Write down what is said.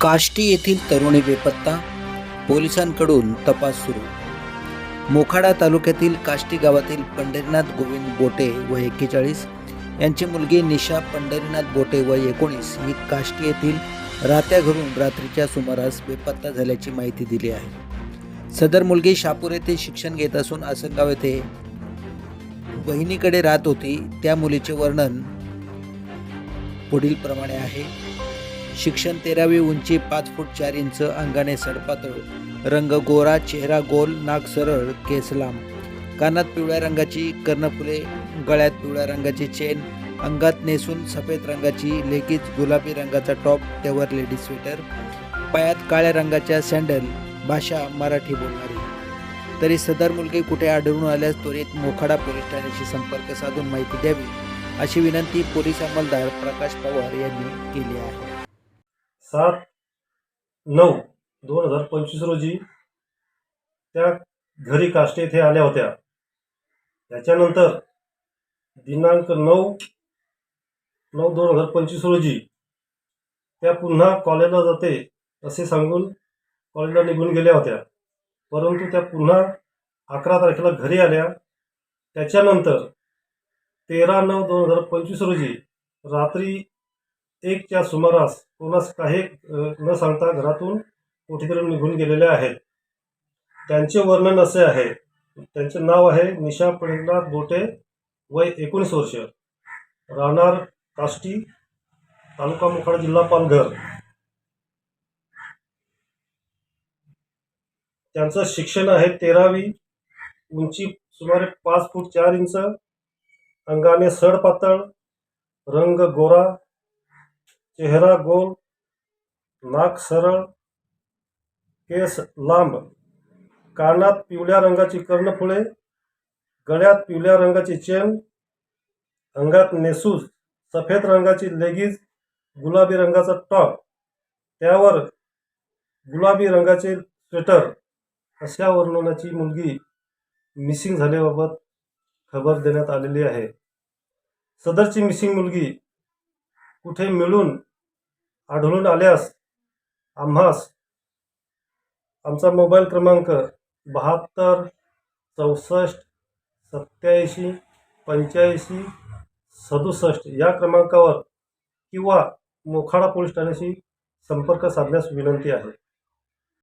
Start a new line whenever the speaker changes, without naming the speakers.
काष्टी येथील तरुणी बेपत्ता पोलिसांकडून तपास सुरू. मोखाडा तालुक्यातील काष्टी गावातील पंढरीनाथ गोविंद बोटे व एक्केचाळीस यांची मुलगी निशा पंढरीनाथ बोटे व एकोणीस ही काष्टी येथील राहत्या घरून रात्रीच्या सुमारास बेपत्ता झाल्याची माहिती दिली आहे. सदर मुलगी शापूर येथे शिक्षण घेत असून आसनगाव येथे बहिणीकडे राहत होती. त्या मुलीचे वर्णन पुढील प्रमाणे आहे. शिक्षण तेरावी उंची पाच फूट चार इंच अंगाने सडपातळ. रंग गोरा चेहरा गोल नाक सरळ केस लांब. कानात पिवळ्या रंगाची कर्णफुले गळ्यात पिवळ्या रंगाची चेन अंगात नेसून सफेद रंगाची लेगीज गुलाबी रंगाचा टॉप त्यावर लेडीज स्वेटर पायात काळ्या रंगाच्या सँडल भाषा मराठी बोलणारी. तरी सदर मुलगी कुठे आढळून आल्यास त्वरित मोखाडा पोलीस ठाण्याशी संपर्क साधून माहिती द्यावी अशी विनंती पोलीस अंमलदार प्रकाश पवार यांनी केली आहे.
सात नऊ दोन हजार पंचवीस रोजी त्या घरी काष्टे येथे आल्या होत्या. त्याच्यानंतर दिनांक नऊ नऊ दोन हजार पंचवीस रोजी त्या पुन्हा कॉलेजला जाते असे सांगून कॉलेजला निघून गेल्या होत्या. परंतु त्या पुन्हा अकरा तारखेला घरी आल्या. त्याच्यानंतर तेरा नऊ दोन हजार पंचवीस रोजी रात्री एकच्या सुमारास कोणास काही न सांगता घरातून कुठेतरी निघून गेलेले आहेत. त्यांचे वर्णन असे आहे. त्यांचे नाव आहे निशा पंढरीनाथ बोटे वय एकोणीस वर्ष. राहणार काष्टी तालुका मोखाडा जिल्हा पालघर. त्यांचं शिक्षण आहे तेरावी उंची सुमारे पाच फूट चार इंच अंगाने सड पातळ रंग गोरा चेहरा गोल नाक सरळ केस लांब. कानात पिवळ्या रंगाची कर्णफुळे गळ्यात पिवळ्या रंगाची चेन अंगात नेसूज सफेद रंगाची लेगीज गुलाबी रंगाचा टॉप. त्यावर गुलाबी रंगाचे स्वेटर. अशा वर्णनाची मुलगी मिसिंग झाल्याबाबत खबर देण्यात आलेली आहे. सदरची मिसिंग मुलगी कुठे मिळून आढळून आल्यास आम्हास आमचा मोबाईल क्रमांक बहात्तर चौसष्ट सत्याऐंशी पंच्याऐंशी सदुसष्ट या क्रमांकावर किंवा मोखाडा पोलीस ठाण्याशी संपर्क साधण्यास विनंती आहे.